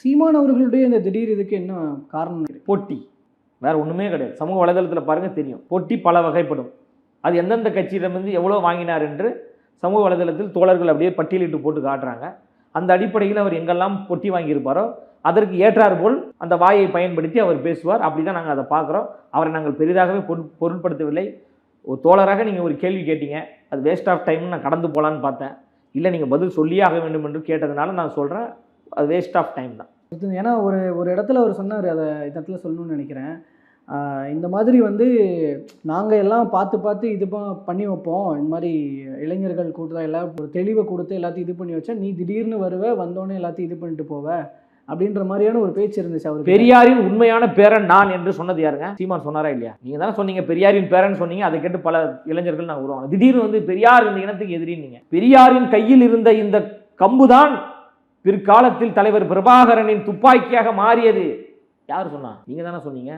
சீமான் அவர்களுடைய இந்த திடீர் இதுக்கு என்ன காரணம்? போட்டி. வேற ஒன்றுமே கிடையாது. சமூக வலைதளத்தில் பாருங்க தெரியும். போட்டி பல வகைப்படும். அது எந்தெந்த கட்சியிடமிருந்து எவ்வளோ வாங்கினார் என்று சமூக வலைதளத்தில் தோழர்கள் அப்படியே பட்டியலிட்டு போட்டு காட்டுறாங்க. அந்த அடிப்படையில் அவர் எங்கெல்லாம் பொட்டி வாங்கியிருப்பாரோ அதற்கு ஏற்றார் போல் அந்த வாயை பயன்படுத்தி அவர் பேசுவார். அப்படி தான் நாங்கள் அதை பார்க்குறோம். அவரை நாங்கள் பெரிதாகவே பொருள் பொருட்படுத்தவில்லை ஒரு தோழராக நீங்கள் ஒரு கேள்வி கேட்டீங்க. அது வேஸ்ட் ஆஃப் டைம்னு நான் கடந்து போகலான்னு பார்த்தேன். இல்லை நீங்கள் பதில் சொல்லியே ஆக வேண்டும் என்று கேட்டதுனால நான் சொல்கிறேன் அது வேஸ்ட் ஆஃப் டைம் தான். ஏன்னா ஒரு ஒரு இடத்துல அவர் சொன்னார் அதை இடத்துல சொல்லணும்னு நினைக்கிறேன். இந்த மாதிரி வந்து நாங்கள் எல்லாம் பார்த்து பார்த்து இது பண்ணி வைப்போம். இந்த மாதிரி இளைஞர்கள் கூட்டம் எல்லாம் ஒரு தெளிவை கொடுத்து எல்லாத்தையும் இது பண்ணி வச்சா நீ திடீர்னு வருவ வந்தோடனே எல்லாத்தையும் இது பண்ணிட்டு போவ அப்படின்ற மாதிரியான ஒரு பேச்சு இருந்துச்சு அவருக்கு பெரியாரின் உண்மையான பேரன் நான் என்று சொன்னது யாருங்க? சீமான் சொன்னாரா இல்லையா? நீங்க தானே சொன்னீங்க பெரியாரின் பேரன் சொன்னீங்க அதை கேட்டு பல இளைஞர்கள் நான் உருவாங்க திடீர்னு வந்து பெரியார் இந்த இனத்துக்கு எதிரின்னீங்க. பெரியாரின் கையில் இருந்த இந்த கம்புதான் பிற்காலத்தில் தலைவர் பிரபாகரனின் துப்பாக்கியாக மாறியது. யார் சொன்னா? நீங்க தானே சொன்னீங்க?